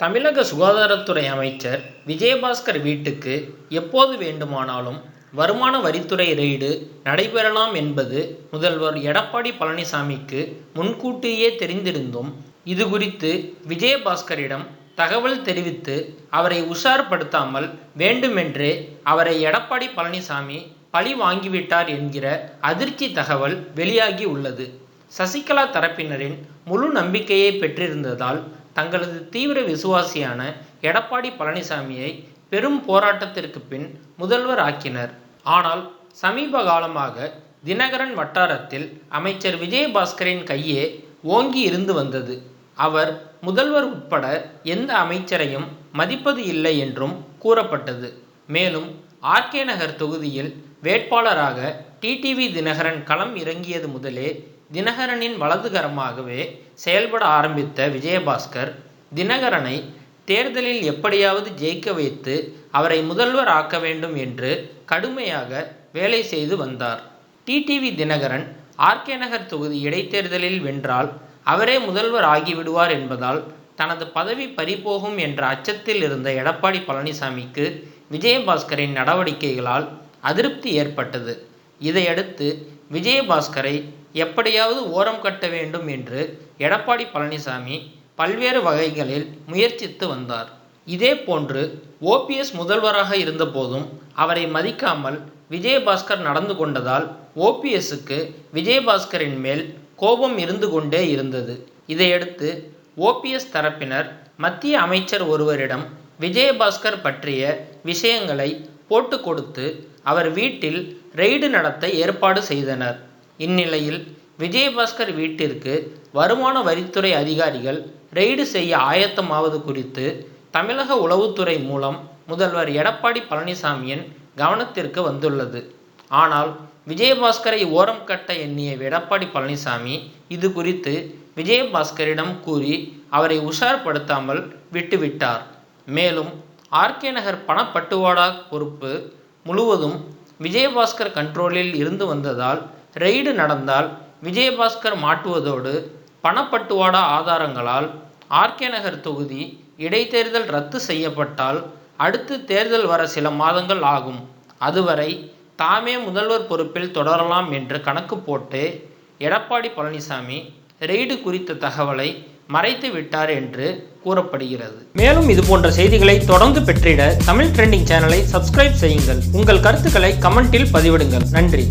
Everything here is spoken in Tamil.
தமிழக சுகாதாரத்துறை அமைச்சர் விஜயபாஸ்கர் வீட்டுக்கு எப்போது வேண்டுமானாலும் வருமான வரித்துறை ரெய்டு நடைபெறலாம் என்பது முதல்வர் எடப்பாடி பழனிசாமிக்கு முன்கூட்டியே தெரிந்திருந்தும் இது குறித்து விஜயபாஸ்கரிடம் தகவல் தெரிவித்து அவரை உஷார்படுத்தாமல் வேண்டுமென்றே அவரை எடப்பாடி பழனிசாமி பழி வாங்கிவிட்டார் என்கிற அதிர்ச்சி தகவல் வெளியாகி உள்ளது. சசிகலா தரப்பினரின் முழு நம்பிக்கையை பெற்றிருந்ததால் தங்களது தீவிர விசுவாசியான எடப்பாடி பழனிசாமியை பெரும் போராட்டத்திற்கு பின் முதல்வர் ஆக்கினர். ஆனால் சமீப காலமாக தினகரன் வட்டாரத்தில் அமைச்சர் விஜயபாஸ்கரின் கையே ஓங்கி இருந்து வந்தது. அவர் முதல்வர் உட்பட எந்த அமைச்சரையும் மதிப்பது இல்லை என்றும் கூறப்பட்டது. மேலும் ஆர்கே நகர் தொகுதியில் வேட்பாளராக டிடிவி தினகரன் களம் இறங்கியது முதலே தினகரனின் வலதுகரமாகவே செயல்பட ஆரம்பித்த விஜயபாஸ்கர் தினகரனை தேர்தலில் எப்படியாவது ஜெயிக்க வைத்து அவரை முதல்வர் ஆக்க வேண்டும் என்று கடுமையாக வேலை செய்து வந்தார். டிடிவி தினகரன் ஆர்கே நகர் தொகுதி இடைத்தேர்தலில் வென்றால் அவரே முதல்வர் ஆகிவிடுவார் என்பதால் தனது பதவி பறிபோகும் என்ற அச்சத்தில் இருந்த எடப்பாடி பழனிசாமிக்கு விஜயபாஸ்கரின் நடவடிக்கைகளால் அதிருப்தி ஏற்பட்டது. இதையடுத்து விஜயபாஸ்கரை எப்படியாவது ஓரம் கட்ட வேண்டும் என்று எடப்பாடி பழனிசாமி பல்வேறு வகைகளில் முயற்சித்து வந்தார். இதேபோன்று ஓபிஎஸ் முதல்வராக இருந்தபோதும் அவரை மதிக்காமல் விஜயபாஸ்கர் நடந்து கொண்டதால் ஓபிஎஸ்ஸுக்கு விஜயபாஸ்கரின் மேல் கோபம் இருந்து கொண்டே இருந்தது. இதையடுத்து ஓபிஎஸ் தரப்பினர் மத்திய அமைச்சர் ஒருவரிடம் விஜயபாஸ்கர் பற்றிய விஷயங்களை போட்டு கொடுத்து அவர் வீட்டில் ரெய்டு நடத்த ஏற்பாடு செய்தனர். இந்நிலையில் விஜயபாஸ்கர் வீட்டிற்கு வருமான வரித்துறை அதிகாரிகள் ரெய்டு செய்ய ஆயத்தமாவது குறித்து தமிழக உளவுத்துறை மூலம் முதல்வர் எடப்பாடி பழனிசாமியின் கவனத்திற்கு வந்துள்ளது. ஆனால் விஜயபாஸ்கரை ஓரம் கட்ட எண்ணிய எடப்பாடி பழனிசாமி இது குறித்து விஜயபாஸ்கரிடம் கூறி அவரை உஷார்படுத்தாமல் விட்டுவிட்டார். மேலும் ஆர்கே நகர் பணப்பட்டுவாடா பொறுப்பு முழுவதும் விஜயபாஸ்கர் கண்ட்ரோலில் இருந்து வந்ததால் ரெய்டு நடந்தால் விஜயபாஸ்கர் மாட்டுவதோடு பணப்பட்டுவாடா ஆதாரங்களால் ஆர்கே நகர் தொகுதி இடைத்தேர்தல் ரத்து செய்யப்பட்டால் அடுத்து தேர்தல் வர சில மாதங்கள் ஆகும். அதுவரை தாமே முதல்வர் பொறுப்பில் தொடரலாம் என்று கணக்கு போட்டு எடப்பாடி பழனிசாமி ரெய்டு குறித்த தகவலை மறைத்து விட்டார் என்று கூறப்படுகிறது. மேலும் இது போன்ற செய்திகளை தொடர்ந்து பெற்றிட தமிழ் ட்ரெண்டிங் சேனலை சப்ஸ்கிரைப் செய்யுங்கள். உங்கள் கருத்துக்களை கமெண்டில் பதிவிடுங்கள். நன்றி.